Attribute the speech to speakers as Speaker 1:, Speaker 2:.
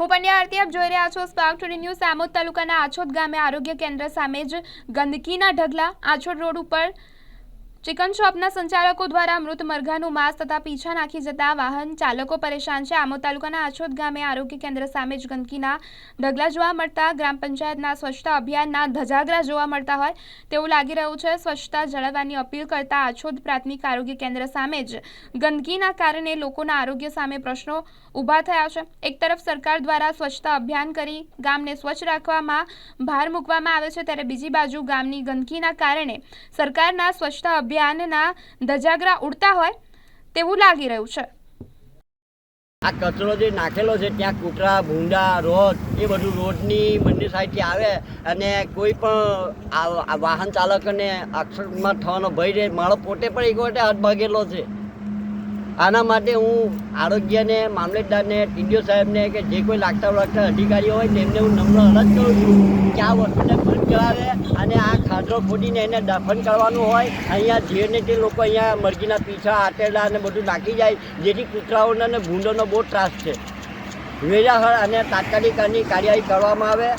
Speaker 1: હું પંડ્યા આરતી, આપ જોઈ રહ્યા છો સ્પાર્ક ટુડે ન્યૂઝ આમોદ તાલુકાના આછોદ ગામે આરોગ્ય કેન્દ્ર સામે જ ગંદકીના ઢગલા આછોડ રોડ ઉપર ચિકન શોપના સંચાલકો દ્વારા મૃત મરઘાનું માંસ તથા પીછા નાખી જતા વાહન ચાલકો પરેશાન છે. આમોદ તાલુકાના આછોદ ગામે આરોગ્ય કેન્દ્ર સામે જ ગંદકીના ઢગલા જોવા મળતા ગ્રામ પંચાયતના સ્વચ્છતા અભિયાનના ધજાગરા જોવા મળતા હોય તેવું લાગી રહ્યું છે. સ્વચ્છતા જાળવવાની અપીલ કરતા આછોદ પ્રાથમિક આરોગ્ય કેન્દ્ર સામે જ ગંદકીના કારણે લોકોના આરોગ્ય સામે પ્રશ્નો ઊભા થયા છે. એક તરફ સરકાર દ્વારા સ્વચ્છતા અભિયાન કરી ગામને સ્વચ્છ રાખવામાં ભાર મૂકવામાં આવે છે, ત્યારે બીજી બાજુ ગામની ગંદકીના કારણે સરકારના સ્વચ્છતા અભિયાનના ધજાગરા ઉડતા હોય તેવું લાગી રહ્યું છે.
Speaker 2: આ કચરો જે નાખેલો છે, ત્યાં કૂતરા, ભૂંડા રોડ એ બધું રોડની બંને સાઈડથી આવે અને કોઈ પણ વાહન ચાલકોને અક્ષરમાં થવાનો ભય રહે મારો પોતે પણ એક વખતે હાથ ભાગેલો છે. આના માટે હું આરોગ્યને, મામલતદારને, ટીડીઓ સાહેબને કે જે કોઈ લાગતા વળગતા અધિકારીઓ હોય, તેમને હું નમ્ર અરજ કરું છું કે આ વસ્તુને બંધ કરાવે અને ખોદીને એને દફન કરવાનું હોય, અહીંયા જે ને તે લોકો અહીંયા મરઘીના પીછા આટેલા અને બધું નાખી જાય, જેથી કૂતરાઓને અને ભૂંડોનો બહુ ત્રાસ છે. વેળાસર અને તાત્કાલિક આની કાર્યવાહી કરવામાં આવે.